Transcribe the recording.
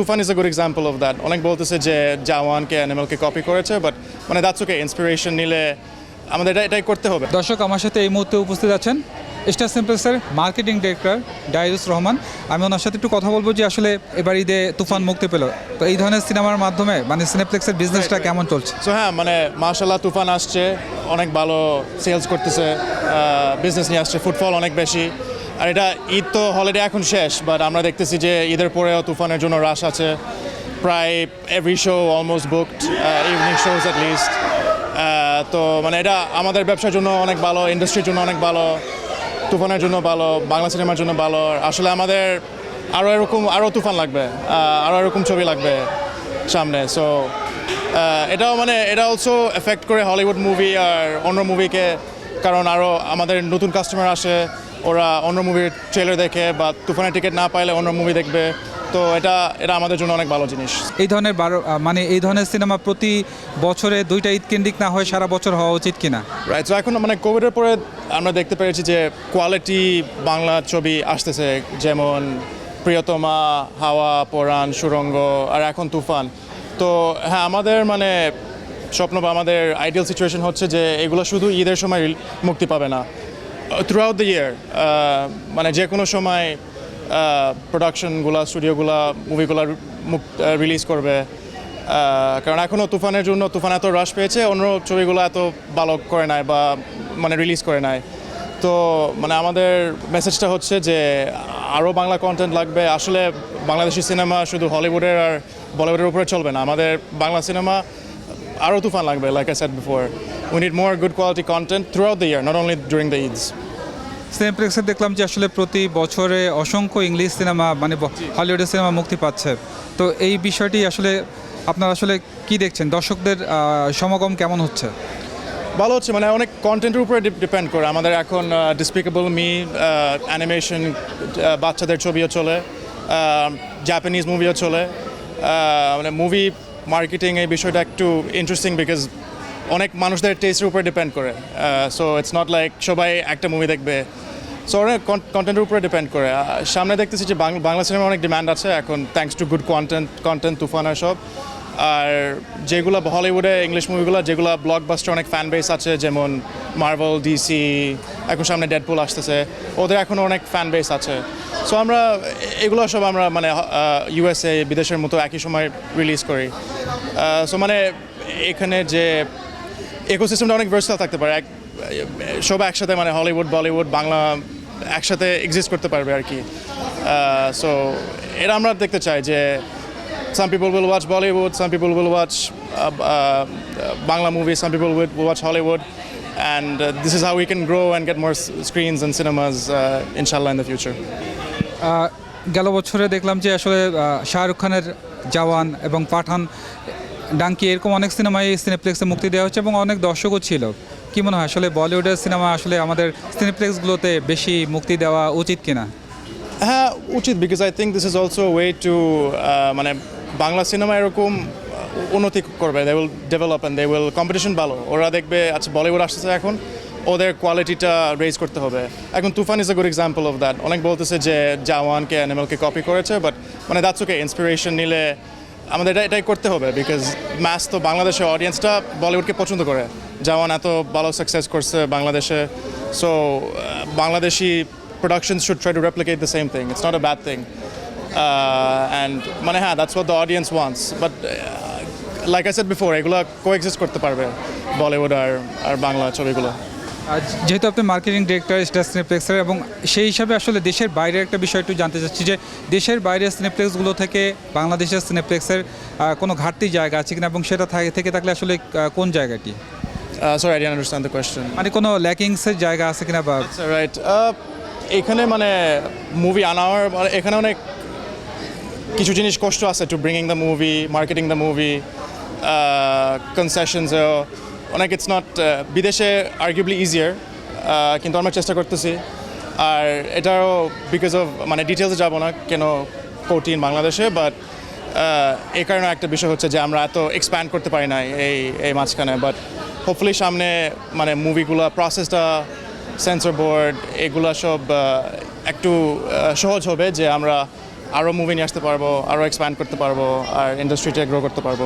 Toofan is a good example of that অনেক বলতেছে যে জাওয়ানকে অ্যানিমালকে কপি করেছে বাট মানে দ্যাটস ওকে ইন্সপিরেশন নিলে আমাদের এটা এটাই করতে হবে। দর্শক আমার সাথে এই মুহূর্তে উপস্থিত আছেন স্টার সিম্পলসের মার্কেটিং ডিরেক্টর ডাইরুস রহমান। আমি ওনার সাথে একটু কথা বলব যে আসলে এবার ঈদে তুফান মুক্তি পেল। তো এই ধরনের সিনেমার মাধ্যমে মানে সিনেপ্লেক্সের বিজনেসটা কেমন চলছে? সো হ্যাঁ মানে মার্শাল্লাহ তুফান আসছে অনেক ভালো সেলস করতেছে বিজনেস নিয়ে আসছে ফুটফল অনেক বেশি। আর এটা ঈদ তো হলিডে এখন শেষ বাট আমরা দেখতেছি যে ঈদের পরেও তুফানের জন্য রাশ আছে। প্রায় every show almost booked evening shows at least তো মানে এটা আমাদের ব্যবসার জন্য অনেক ভালো ইন্ডাস্ট্রির জন্য অনেক ভালো, তুফানের জন্য ভালো, বাংলা সিনেমার জন্য ভালো। আসলে আমাদের আরও এরকম আরও তুফান লাগবে আরও এরকম ছবি লাগবে সামনে। সো এটাও মানে এটা অলসো এফেক্ট করে হলিউড মুভি আর অন্য মুভিকে কারণ আরও আমাদের নতুন কাস্টমার আসে। ওরা অন্য মুভির ট্রেলার দেখে বা তুফানের টিকিট না পাইলে অন্য মুভি দেখবে। তো এটা এটা আমাদের জন্য অনেক ভালো জিনিস। এই ধরনের বারো মানে এই ধরনের সিনেমা প্রতি বছরে দুইটা ঈদ কেন্দ্রিক না হয়ে সারা বছর হওয়া উচিত কিনা? রাইট এখন মানে কোভিডের পরে আমরা দেখতে পেরেছি যে কোয়ালিটি বাংলা ছবি আসতেছে যেমন প্রিয়তমা হাওয়া পরাণ সুরঙ্গ আর এখন তুফান। তো হ্যাঁ আমাদের মানে স্বপ্ন বা আমাদের আইডিয়াল সিচুয়েশন হচ্ছে যে এগুলো শুধু ঈদের সময় মুক্তি পাবে না। থ্রু দ্য ইয়ার মানে যে কোনো সময় প্রোডাকশনগুলো স্টুডিওগুলো মুভিগুলো রিলিজ করবে। আহ, কারণ এখনও তুফানের জন্য তুফান এত রাশ পেয়েছে অন্য ছবিগুলো এত ভালো করে নাই বা মানে রিলিজ করে নাই। তো মানে আমাদের মেসেজটা হচ্ছে যে আরও বাংলা কন্টেন্ট লাগবে। আসলে বাংলাদেশি সিনেমা শুধু হলিউডের আর বলিউডের উপরে চলবে না। আমাদের বাংলা সিনেমা আরও তুফান লাগবে like I said before we need more good quality content throughout the year not only during the Eids সিনেপ্লেক্সে দেখলাম যে আসলে প্রতি বছরে অসংখ্য ইংলিশ সিনেমা মানে হলিউডের সিনেমা মুক্তি পাচ্ছে। তো এই বিষয়টি আসলে আপনারা আসলে কি দেখছেন? দর্শকদের সমাগম কেমন হচ্ছে? ভালো হচ্ছে মানে অনেক কন্টেন্টের উপরে ডিপেন্ড করে। আমাদের এখন ডিসপিকেবল মি অ্যানিমেশন বাচ্চাদের ছবিও চলে জাপানিজ মুভিও চলে মানে মুভি মার্কেটিং এই বিষয়টা একটু ইন্টারেস্টিং বিকজ অনেক মানুষদের টেস্টের উপরে ডিপেন্ড করে। সো ইটস নট লাইক সবাই একটা মুভি দেখবে। সো অনেক কন্টেন্টের উপরে ডিপেন্ড করে। সামনে দেখতেছি যে বাংলা সিনেমা অনেক ডিম্যান্ড আছে। এখন thanks to good content content Toofan আর সব। আর যেগুলো হলিউডে ইংলিশ মুভিগুলো যেগুলো ব্লকবাস্টার অনেক ফ্যান বেস আছে, যেমন মার্ভেল ডিসি এখন সামনে ডেডপুল আসতেছে, ওদের এখন অনেক ফ্যান বেস আছে। সো আমরা, এগুলো সব আমরা মানে ইউএসএ বিদেশের মতো একই সময় রিলিজ করি। সো মানে এখানে যে ইকোসিস্টেমটা অনেক ভার্সাল থাকতে পারে, এক, সব একসাথে মানে হলিউড বলিউড বাংলা একসাথে এক্সিস্ট করতে পারবে আর কি। সো এটা আমরা দেখতে চাই যে some people will watch Bollywood, some people will watch uh, uh, Bangla movies, some people will will watch Hollywood, and uh, this is how we can grow and get more screens and cinemas, uh, inshallah, in the future. গেল বছরে দেখলাম যে আসলে শাহরুখ খানের জওয়ান এবং পাঠান ডাঙ্কি এরকম অনেক সিনেমাই সিনেপ্লেক্সে মুক্তি দেওয়া হচ্ছে এবং অনেক দর্শকও ছিল কি মনে হয় আসলে বলিউডের সিনেমা আসলে আমাদের সিনেপ্লেক্সগুলোতে বেশি মুক্তি দেওয়া উচিত কিনা হ্যাঁ উচিত because I think this is also way to মানে বাংলা সিনেমা এরকম উন্নতি করবে। They will develop and they will competition ভালো। ওরা দেখবে আচ্ছা বলিউড আসতেছে এখন, ওদের কোয়ালিটিটা রেজ করতে হবে। এখন Toofan is a good example of that অনেক বলতেছে যে জাওয়ানকে অ্যানিমালকে কপি করেছে বাট মানে দ্যাটস ওকে ইন্সপিরেশন নিলে আমাদের এটা, এটাই করতে হবে বিকজ ম্যাচ তো বাংলাদেশের অডিয়েন্সটা বলিউডকে পছন্দ করে। জাওয়ান এত ভালো সাকসেস করছে বাংলাদেশে। So Bangladeshi production should try to replicate the same thing It's not a bad thing. Uh, and মানে হ্যাঁ that's what the audience wants but like like I before এগুলো coexist করতে পারবে বলিউড আর আর বাংলা ছবিগুলো। যেহেতু আপনি মার্কেটিং ডিরেক্টর স্টার সিনেপ্লেক্সের এবং সেই হিসাবে আসলে দেশের বাইরের একটা বিষয় একটু জানতে চাচ্ছি যে দেশের বাইরের সিনেপ্লেক্সগুলো থেকে বাংলাদেশের সিনেপ্লেক্সের কোনো ঘাটতি জায়গা আছে কিনা এবং সেটা থাকে- থেকে থাকলে আসলে কোন জায়গাটি? Uh, sorry, I didn't understand মানে কোনো ল্যাকিংসের জায়গা আছে কিনা বা রাইট এখানে মানে মুভি আনার মানে এখানে অনেক কিছু জিনিস কষ্ট আছে to bringing the movie marketing the movie কনসেশনসেও অনেক ইটস নট বিদেশে আর্গুবলি ইজিয়ার কিন্তু আমরা চেষ্টা করতেছি। আর এটাও বিকজ অফ মানে ডিটেলসে যাব না কেন কঠিন বাংলাদেশে বাট এই কারণে একটা বিষয় হচ্ছে যে আমরা এত এক্সপ্যান্ড করতে পারি না এই এই মাঝখানে। বাট হোপফুলি সামনে মানে মুভিগুলো প্রসেসটা সেন্সর বোর্ড এগুলো সব একটু সহজ হবে যে আমরা আরও মুভি নিয়ে আসতে পারব আরও এক্সপ্যান্ড করতে পারব আর ইন্ডাস্ট্রিটা গ্রো করতে পারব।